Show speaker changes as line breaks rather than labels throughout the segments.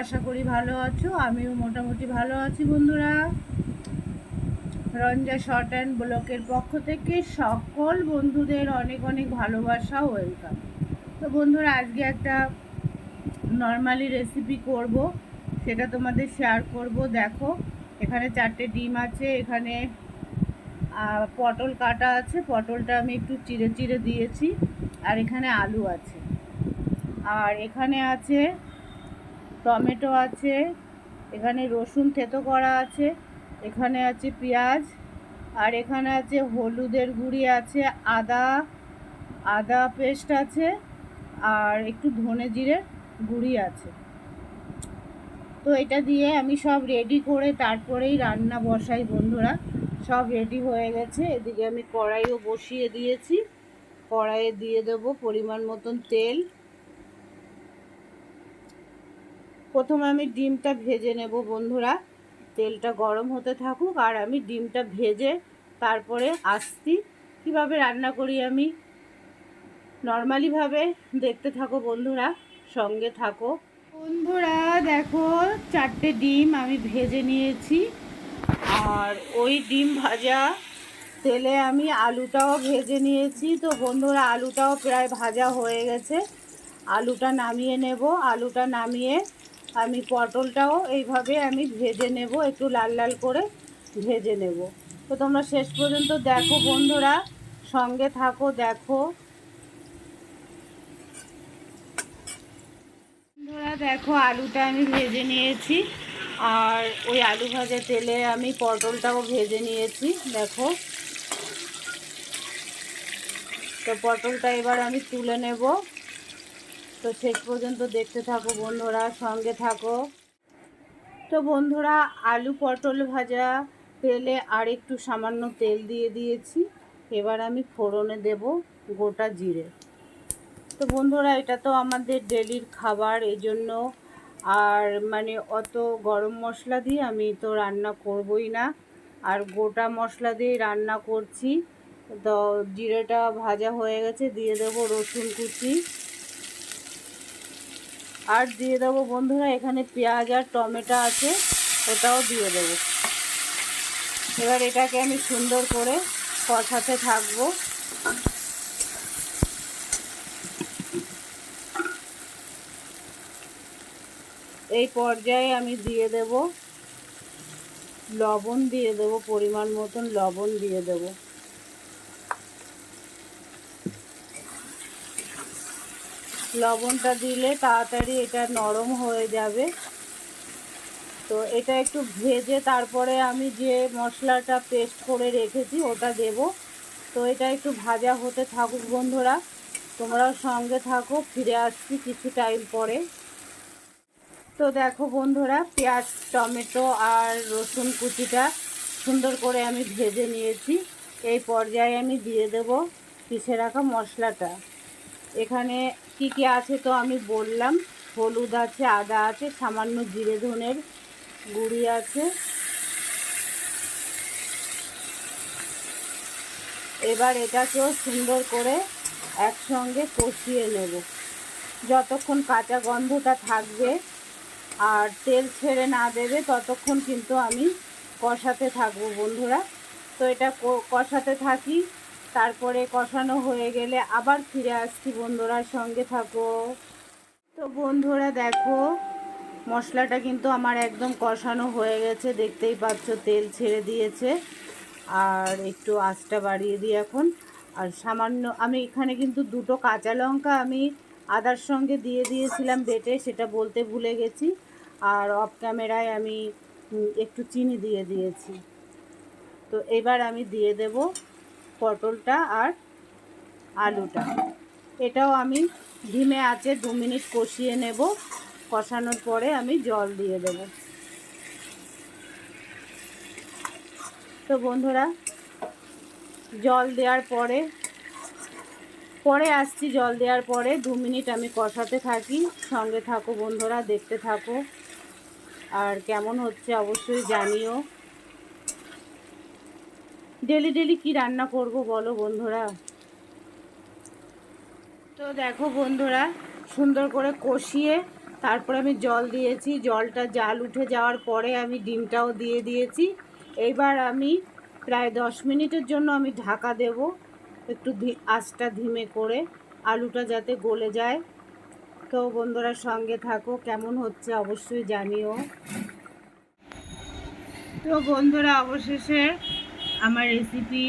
আশা করি ভালো আছো। আমিও মোটামুটি ভালো আছি বন্ধুরা। রঞ্জা শর্ট অ্যান্ড ব্লকের পক্ষ থেকে সকল বন্ধুদের অনেক অনেক ভালোবাসা ওয়েলকাম তো বন্ধুরা, আজকে একটা নর্মালি রেসিপি করব। সেটা তোমাদের শেয়ার করব। দেখো, এখানে চারটে ডিম আছে, এখানে পটল কাটা আছে। পটলটা আমি একটু চিড়ে চিড়ে দিয়েছি। আর এখানে আলু আছে। আর এখানে আছে টমেটো আছে, এখানে রসুন থেতো করা আছে, এখানে আছে পেঁয়াজ, আর এখানে আছে হলুদের গুঁড়ি আছে, আদা আদা পেস্ট আছে, আর একটু ধনে জিরের গুঁড়ি আছে। তো এটা দিয়ে আমি সব রেডি করে তারপরেই রান্না বসাই বন্ধুরা। সব রেডি হয়ে গেছে। এদিকে আমি কড়াইও বসিয়ে দিয়েছি। কড়াইয়ে দিয়ে দেবো পরিমাণ মতন তেল। প্রথমে আমি ডিমটা ভেজে নেব বন্ধুরা। তেলটা গরম হতে থাকুক আর আমি ডিমটা ভেজে তারপরে আসতি কীভাবে রান্না করি আমি? নর্মালিভাবে দেখতে থাকো বন্ধুরা, সঙ্গে থাকো। বন্ধুরা, দেখো, চারটে ডিম আমি ভেজে নিয়েছি। আর ওই ডিম ভাজা তেলে আমি আলুটাও ভেজে নিয়েছি। তো বন্ধুরা, আলুটাও প্রায় ভাজা হয়ে গেছে। আলুটা নামিয়ে নেব। আলুটা নামিয়ে আমি পটলটাও এইভাবে আমি ভেজে নেব, একটু লাল লাল করে ভেজে নেব। তো তোমরা শেষ পর্যন্ত দেখো বন্ধুরা, সঙ্গে থাকো, দেখো। বন্ধুরা, দেখো আলুটা আমি ভেজে নিয়েছি, আর ওই আলু ভাজা তেলে আমি পটলটাও ভেজে নিয়েছি, দেখো। তো পটলটা এবার আমি তুলে নেব। তো শেষ পর্যন্ত দেখতে থাকো বন্ধুরা, সঙ্গে থাকো। তো বন্ধুরা, আলু পটল ভাজা তেলে আর একটু সামান্য তেল দিয়ে দিয়েছি। এবার আমি ফোড়নে দেব গোটা জিরে। তো বন্ধুরা, এটা তো আমাদের ডেলির খাবার এই জন্য আর মানে অত গরম মশলা দিয়ে আমি তো রান্না করবই না। আর গোটা মশলা দিয়েই রান্না করছি। তো জিরেটা ভাজা হয়ে গেছে, দিয়ে দেব রসুন কুচি। আর দিয়ে দেবো বন্ধুরা, এখানে পেঁয়াজ আর টমেটো আছে, ওটাও দিয়ে দেবো। এবার এটাকে আমি সুন্দর করে কষাতে থাকব। এই পর্যায়ে আমি দিয়ে দেব লবণ, দিয়ে দেব পরিমাণ মতন লবণ দিয়ে দেব। লবণটা দিলে তাড়াতাড়ি এটা নরম হয়ে যাবে। তো এটা একটু ভেজে তারপরে আমি যে মশলাটা পেস্ট করে রেখেছি ওটা দেব। তো এটা একটু ভাজা হতে থাকুক বন্ধুরা। তোমরাও সঙ্গে থাকো, ফিরে আসছি কিছু টাইম পরে। তো দেখো বন্ধুরা, পেঁয়াজ, টমেটো আর রসুন কুচিটা সুন্দর করে আমি ভেজে নিয়েছি। এই পর্যায়ে আমি দিয়ে দেব পিষে রাখা মশলাটা। এখানে কি কি আছে তো আমি বললাম। হলুদ আছে, আদা আছে, সামান্য জিরে ধনের গুঁড়ি আছে। এবার এটাকেও সুন্দর করে একসঙ্গে কষিয়ে নেব। যতক্ষণ কাঁচা গন্ধটা থাকবে আর তেল ছেড়ে না দেবে, ততক্ষণ কিন্তু আমি কষাতে থাকব বন্ধুরা। তো এটা কষাতে থাকি। তারপরে কষানো হয়ে গেলে আবার ফিরে আসছি বন্ধুরা, সঙ্গে থাকো। তো বন্ধুরা দেখো, মশলাটা কিন্তু আমার একদম কষানো হয়ে গেছে, দেখতেই পাচ্ছ তেল ছেড়ে দিয়েছে। আর একটু আঁচটা বাড়িয়ে দিই এখন। আর সামান্য, আমি এখানে কিন্তু দুটো কাঁচা লঙ্কা আমি আদার সঙ্গে দিয়ে দিয়েছিলাম বেটে, সেটা বলতে ভুলে গেছি। আর অফ ক্যামেরায় আমি একটু চিনি দিয়ে দিয়েছি। তো এবার আমি দিয়ে দেব পটলটা আর আলুটা। এটাও আমি ধিমে আছে দু মিনিট কষিয়ে নেব। কষানোর পরে আমি জল দিয়ে দেব। তো বন্ধুরা, জল দেওয়ার পরে পরে আসছি জল দেওয়ার পরে দু মিনিট আমি কষাতে থাকি। সঙ্গে থাকো বন্ধুরা, দেখতে থাকো। আর কেমন হচ্ছে অবশ্যই জানিও। ডেলি ডেলি কি রান্না করব বলো বন্ধুরা? তো দেখো বন্ধুরা, সুন্দর করে কষিয়ে তারপরে আমি জল দিয়েছি। জলটা জাল উঠে যাওয়ার পরে আমি ডিমটাও দিয়ে দিয়েছি। এইবার আমি প্রায় দশ মিনিটের জন্য আমি ঢাকা দেব একটু আঁচটা ধিমে করে, আলুটা যাতে গলে যায়। তো বন্ধুরা সঙ্গে থাকো, কেমন হচ্ছে অবশ্যই জানিও। তো বন্ধুরা, অবশেষে আমার রেসিপি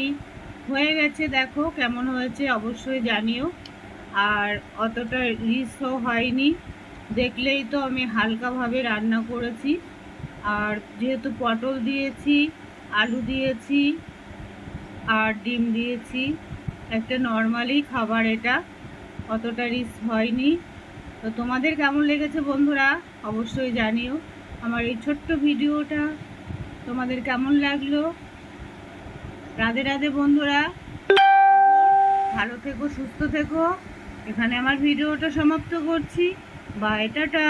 হয়ে গেছে, দেখো কেমন হয়েছে, অবশ্যই জানিও। আর অতটা রিচও হয়নি, দেখলেই তো আমি হালকাভাবে রান্না করেছি। আর যেহেতু পটল দিয়েছি, আলু দিয়েছি, আর ডিম দিয়েছি, একটা নর্মালি খাবার এটা, অতটা রিচ হয়নি। তো তোমাদের কেমন লেগেছে বন্ধুরা, অবশ্যই জানিও। আমার এই ছোট্ট ভিডিওটা তোমাদের কেমন লাগল? রাধে রাধে বন্ধুরা। ভালো থেকো সুস্থ থেকো। এখানে আমার ভিডিওটা সমাপ্ত করছি। Bye tata.